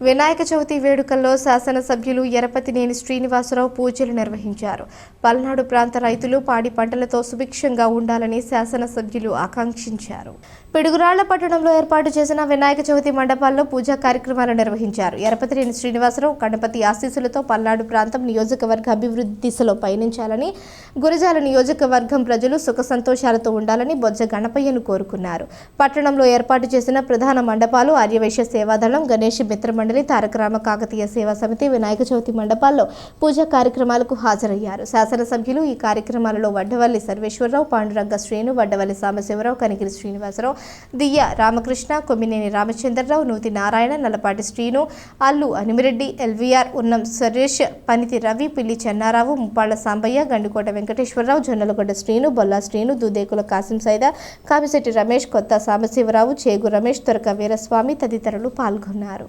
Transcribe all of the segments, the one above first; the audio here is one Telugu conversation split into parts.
వినాయక చవితి వేడుకల్లో శాసనసభ్యులు ఎరపతినేని శ్రీనివాసరావు పూజలు నిర్వహించారు. పల్నాడు ప్రాంత రైతులు పాడి పంటలతో సుభిక్షంగా ఉండాలని శాసనసభ్యులు ఆకాంక్షించారు. పిడుగురాళ్ళ పట్టణంలో ఏర్పాటు చేసిన వినాయక చవితి మండపాల్లో పూజా కార్యక్రమాలు నిర్వహించారు. ఎరపతినేని శ్రీనివాసరావు గణపతి ఆశీస్సులతో పల్నాడు ప్రాంతం నియోజకవర్గ అభివృద్ధి దిశలో పయనించాలని గురజాల నియోజకవర్గం ప్రజలు సుఖ సంతోషాలతో ఉండాలని బొజ్జ గణపయ్యను కోరుకున్నారు. పట్టణంలో ఏర్పాటు చేసిన ప్రధాన మండపాలు ఆర్యవైశ్య సేవాదళం గణేష్ మిత్ర మండలి తారకరామ కాకతీయ సేవా సమితి వినాయక చవితి మండపాల్లో పూజా కార్యక్రమాలకు హాజరయ్యారు. శాసనసభ్యులు ఈ కార్యక్రమాలలో వడ్డవల్లి సర్వేశ్వరరావు పాండురంగ శ్రీను వడ్డవల్లి సాంబశివరావు కనిగిరి శ్రీనివాసరావు దియ్య రామకృష్ణ కొమ్మినేని రామచంద్రరావు నూతి నారాయణ నల్లపాటి శ్రీను అల్లు అనిమిరెడ్డి ఎల్వీఆర్ ఉన్నం సురేష్ పనితి రవి పిల్లి చెన్నారావు ముప్పాళ్ళ సాంబయ్య గండికోట వెంకటేశ్వరరావు జొన్నలగొండ శ్రీను బొల్లా శ్రీను దుదేకుల కాసిం సైదా కామిశెట్టి రమేష్ కొత్త సాంబశివరావు చేగు రమేష్ తొరక వీరస్వామి తదితరులు పాల్గొన్నారు.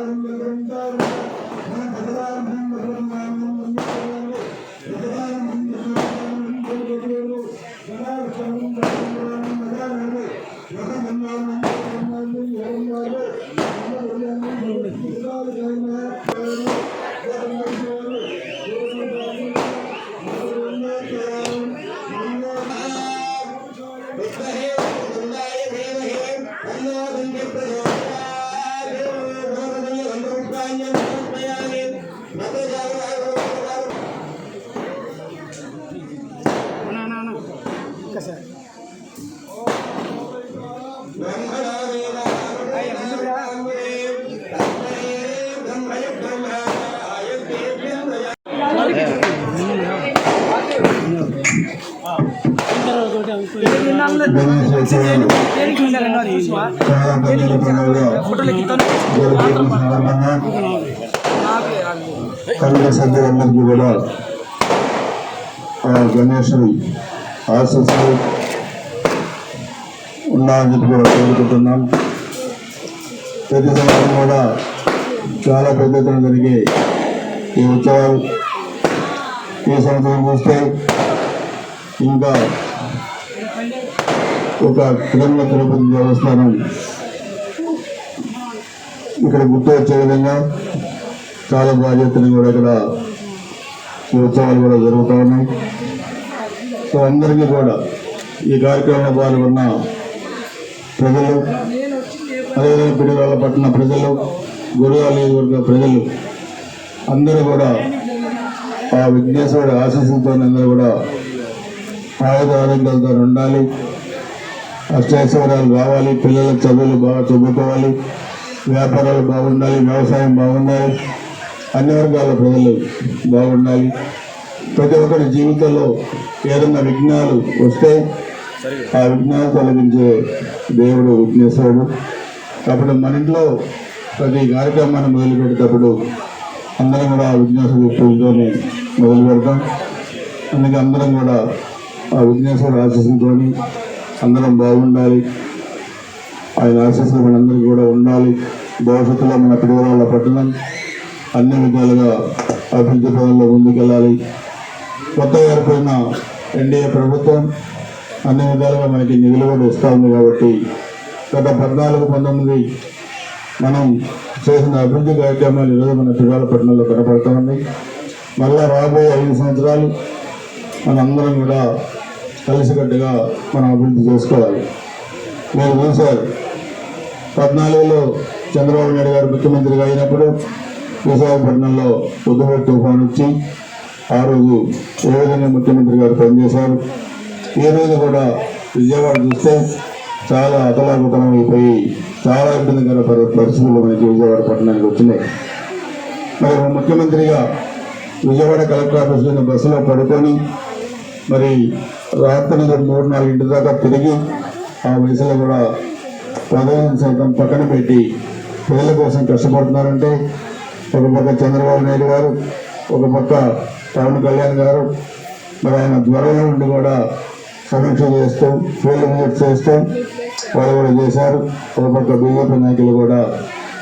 Ninguém pregou. కళ్ళ సంఘాలందరికీ కూడా గణేశుడి ఆశస్సులు ఉన్నాయని చెప్పి కూడా కోరుకుంటున్నాం ప్రతి సంవత్సరం కూడా చాలా పెద్ద ఎత్తున జరిగే ఈ ఉత్సవాలు ఈ సంవత్సరం చూస్తే ఇంకా ఒక తిరుమల తిరుపతి దేవస్థానం ఇక్కడ గుర్తు వచ్చే విధంగా చాలా బాధ్యతలు కూడా ఇక్కడ ఉత్సవాలు కూడా జరుగుతూ ఉన్నాయి. సో అందరికీ కూడా ఈ కార్యక్రమంలో పాల్గొన్న ప్రజలు అదేవిధంగా పిడుగుల పట్టణ ప్రజలు గురువాల నియోజకవర్గ ప్రజలు అందరూ కూడా ఆ విఘ్నేశ్వరుడు ఆశీస్సులతో అందరూ కూడా ఆయుధ ఆరోగ్యాలతో ఉండాలి. అష్టైశ్వర్యాలు కావాలి పిల్లల చదువులు బాగా చదువుకోవాలి వ్యాపారాలు బాగుండాలి వ్యవసాయం బాగుండాలి అన్ని వర్గాల ప్రజలు బాగుండాలి. ప్రతి ఒక్కరి జీవితంలో ఏదైనా విఘ్నాలు వస్తే ఆ విఘ్నాలు తొలగించే దేవుడు విఘ్నేశ్వరుడు. కాబట్టి మన ఇంట్లో ప్రతి కార్యక్రమాన్ని మొదలు పెట్టేటప్పుడు అందరం కూడా ఆ విఘ్నేశ్వరుడి పూజతోనే మొదలు పెడతాం అందుకే అందరం కూడా ఆ విఘ్నేశ్వరుడు ఆశీస్సులతో అందరం బాగుండాలి. ఆయన ఆశీస్సులు మనందరికీ కూడా ఉండాలి. భవిష్యత్తులో మన పిల్లల పట్టణం అన్ని విధాలుగా అభివృద్ధి పదంలో ముందుకెళ్ళాలి. కొత్తగా ఏర్పడిన ఎన్డీఏ ప్రభుత్వం అన్ని విధాలుగా మనకి నిధులు కూడా ఇస్తూ ఉంది కాబట్టి గత పద్నాలుగు పంతొమ్మిది మనం చేసిన అభివృద్ధి కార్యక్రమాలు ఈరోజు మన పిల్లల పట్టణంలో కనపడుతూ ఉంది మళ్ళా రాబోయే ఐదు సంవత్సరాలు మనందరం కూడా కలిసికట్టుగా మనం అభివృద్ధి చేసుకోవాలి. మీరు చూశారు పద్నాలుగులో చంద్రబాబు నాయుడు గారు ముఖ్యమంత్రిగా అయినప్పుడు విశాఖపట్నంలో ఉద్యోగ తుఫాన్ వచ్చి ఆ రోజు ఏ విధంగా ముఖ్యమంత్రి గారు పనిచేశారు? ఈ రోజు కూడా విజయవాడ చూస్తే చాలా అతలాకుతలం అయిపోయి చాలా ఇబ్బందికర పరి- పరిస్థితులు మనకి విజయవాడ పట్టణానికి వచ్చినాయి. మరి ముఖ్యమంత్రిగా విజయవాడ కలెక్టర్ ఆఫీస్లో బస్సులో పడుకొని మరి రాత్రి మూడు నాలుగు ఇంటి దాకా తిరిగి ఆ వయసులో కూడా పదవిని సైతం పక్కన పెట్టి ప్రజల కోసం కష్టపడుతున్నారంటే ఒక పక్క చంద్రబాబు నాయుడు గారు ఒక పక్క పవన్ కళ్యాణ్ గారు మరి ఆయన త్వరలో నుండి కూడా సమీక్ష చేస్తూ ఫీల్డ్ విజిట్ చేస్తూ వాళ్ళు కూడా చేశారు. ఒక పక్క బీజేపీ నాయకులు కూడా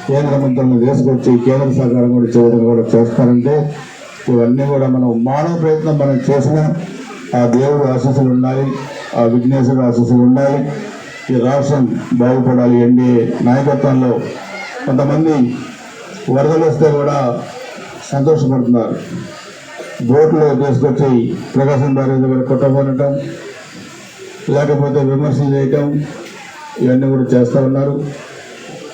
కేంద్ర మంత్రులను తీసుకొచ్చి కేంద్ర సహకారం కూడా చేయడం కూడా చేస్తారంటే ఇవన్నీ కూడా మనం మానవ ప్రయత్నం మనం చేసినా ఆ దేవుడు ఆశీస్సులు ఉండాలి ఆ విఘ్నేశ్వరుడు ఆశీస్సులు ఉండాలి ఈ రాష్ట్రం బాగుపడాలి ఎన్డీఏ నాయకత్వంలో. కొంతమంది వరదలు వస్తే కూడా సంతోషపడుతున్నారు. బోట్లు తీసుకొచ్చి ప్రకాశం బ్యారేజ్ దగ్గర కొట్టబోనటం లేకపోతే విమర్శలు చేయటం ఇవన్నీ కూడా చేస్తూ ఉన్నారు.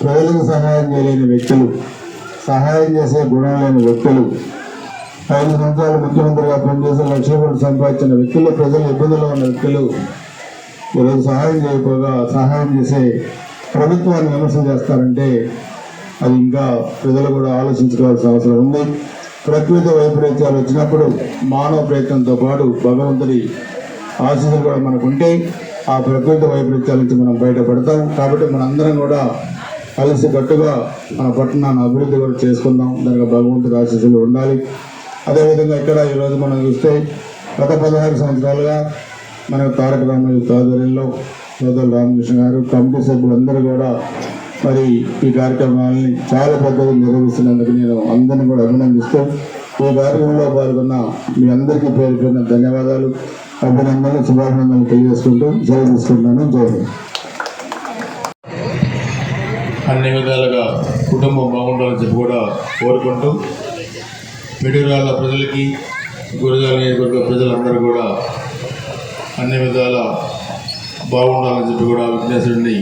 ప్రజలకు సహాయం చేయలేని వ్యక్తులు సహాయం చేసే గుణం లేని వ్యక్తులు ఐదు సంవత్సరాలు ముఖ్యమంత్రిగా పనిచేసి లక్షల కోట్లు సంపాదించిన వ్యక్తులు ప్రజలు ఇబ్బందుల్లో ఉన్న వ్యక్తులు ఈరోజు సహాయం చేయకపోగా సహాయం చేసే ప్రభుత్వాన్ని విమర్శ చేస్తారంటే అది ఇంకా ప్రజలు కూడా ఆలోచించుకోవాల్సిన అవసరం ఉంది. ప్రకృతి వైపరీత్యాలు వచ్చినప్పుడు మానవ ప్రయత్నంతో పాటు భగవంతుడి ఆశీస్సులు కూడా మనకు ఉంటే ఆ ప్రకృతి వైపరీత్యాల నుంచి మనం బయటపడతాం. కాబట్టి మనందరం కూడా కలిసి కట్టుగా మన పట్టణాన్ని అభివృద్ధి కూడా చేసుకుందాం. దానికి భగవంతుడి ఆశీస్సులు ఉండాలి. అదేవిధంగా ఇక్కడ ఈరోజు మనం చూస్తే గత పదహారు సంవత్సరాలుగా మన తారక రామయ్య ఆధ్వర్యంలో సోదరు రామకృష్ణ గారు కమిటీ సభ్యులందరూ కూడా మరి ఈ కార్యక్రమాలని చాలా పెద్దగా నిర్వహిస్తున్నందుకు నేను అందరిని కూడా అభినందిస్తూ ఈ కార్యక్రమంలో పాల్గొన్న మీ అందరికీ పేరు పేరున ధన్యవాదాలు అభినందనలు శుభాభినందనలు తెలియజేసుకుంటూ సెలవు తీసుకుంటున్నాను. జై అన్ని విధాలుగా కుటుంబం బాగుండాలని చెప్పి కూడా కోరుకుంటూ మిడిరాళ్ళ ప్రజలకి గురజాల నియోజకవర్గ ప్రజలందరూ కూడా అన్ని విధాల బాగుండాలని చెప్పి కూడా విఘ్నేశ్వరుడిని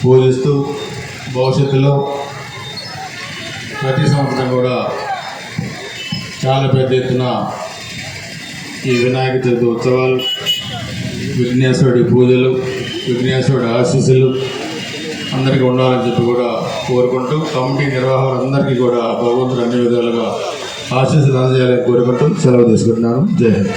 పూజిస్తూ భవిష్యత్తులో ప్రతి సంవత్సరం కూడా చాలా పెద్ద ఎత్తున ఈ వినాయక చవితి ఉత్సవాలు విఘ్నేశ్వరుడి పూజలు విఘ్నేశ్వరుడి ఆశీస్సులు అందరికీ ఉండాలని చెప్పి కూడా కోరుకుంటూ కమిటీ నిర్వాహకులందరికీ కూడా భగవంతుడు అన్ని విధాలుగా ఆశీస్సులు అందజేయాలని కోరుకుంటూ సెలవు తీసుకుంటున్నాను. జై హింద్.